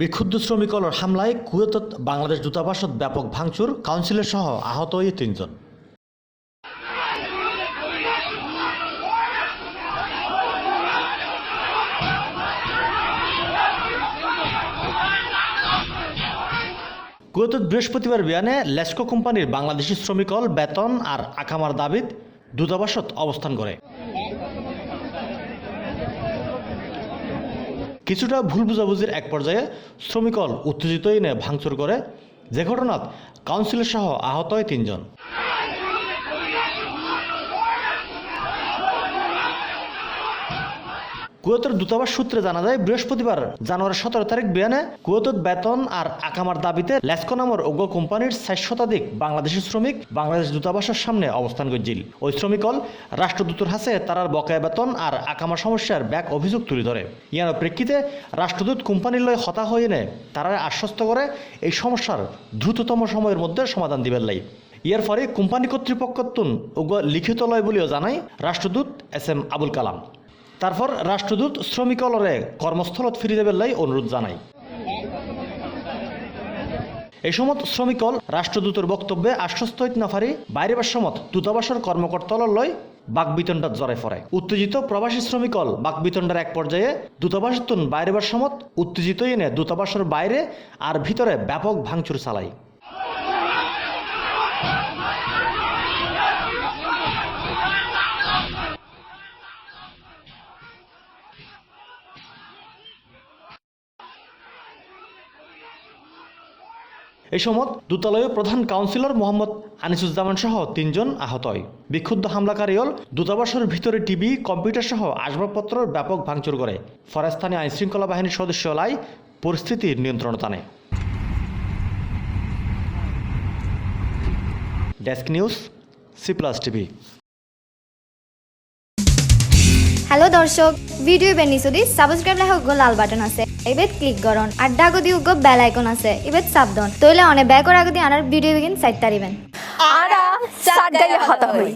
বিক্ষুব্ধ শ্রমিকলৰ হামলায় কুয়েতত বাংলাদেশ দূতাবাসত ব্যাপক ভাঙচুর, কাউন্সিলর সহ আহত হয়ে তিনজন। কুয়েতত বৃহস্পতিবার বিয়ানে লেস্কো কোম্পানির বাংলাদেশি শ্রমিকল বেতন আর আকামার দাবিত দূতাবাসত অবস্থান করে। কিছুটা ভুল বুঝাবুঝির এক পর্যায়ে শ্রমিকল উত্তেজিত এনে ভাঙচুর করে। যে ঘটনাত কাউন্সিলর সহ আহত হয় তিনজন। কুয়েতের দূতাবাস সূত্রে জানা যায়, বৃহস্পতিবার জানুয়ারি সতেরো তারিখ বিয়ানে কুয়েতত বেতন আর আকামার দাবিতে লেসকো নামের উগ্র কোম্পানির ষাট শতাধিক বাংলাদেশি শ্রমিক বাংলাদেশ দূতাবাসের সামনে অবস্থান করছিল। ওই শ্রমিকল রাষ্ট্রদূতর হাসে তারার বকেয়া বেতন আর আকামা সমস্যার ব্যাক অভিযোগ তুলে ধরে। ইয়ার প্রেক্ষিতে রাষ্ট্রদূত কোম্পানির লয় হতা হয়ে নে তারা আশ্বস্ত করে এই সমস্যার দ্রুততম সময়ের মধ্যে সমাধান দিবেন লাই। ইয়ার ফলে কোম্পানি কর্তৃপক্ষতুন উগ্র লিখিত লয় বলেও জানায় রাষ্ট্রদূত এস এম আবুল কালাম। তারপর রাষ্ট্রদূত শ্রমিকলরে কর্মস্থলত ফিরে যাবেন লাই অনুরোধ জানায় এই সময় শ্রমিকল রাষ্ট্রদূতের বক্তব্যে আশ্বস্ত হইতে না পারি বাইরেবার সমত দূতাবাসের কর্মকর্তালর লয় বাকবিতণ্ডার জড়াই ফরে উত্তেজিত প্রবাসী শ্রমিকল বাকবিতণ্ডার এক পর্যায়ে দূতাবাস তুন বাইরেবার সমত উত্তেজিত এনে দূতাবাসের বাইরে আর ভিতরে ব্যাপক ভাঙচুর চালায়। এই সময় দূতালয়ের প্রধান কাউন্সিলর মোহাম্মদ আনিসুজ্জামান সহ তিনজন আহত হয়। বিক্ষুব্ধ হামলাকারী হল দূতাবাসের ভিতরে টিভি, কম্পিউটার সহ আসবাবপত্রের ব্যাপক ভাঙচুর করে। ফরাস্থানে আইনশৃঙ্খলা বাহিনীর সদস্য লাই পরিস্থিতির নিয়ন্ত্রণ টানে। Desk news, C plus TV. Hello দর্শক, ভিডিও বেনিসুদি, সাবস্ক্রাইব লেখা লাল বাটন আছে। এবেত ক্লিক করন আর ডাগদি উগ্র বেল আইকন আছে। এবার চাপ দন তইলে অনে ব্যাকর আগদি আনার ভিডিও বিগিন সাইট তারিবেন আরা সাগাই হতা হই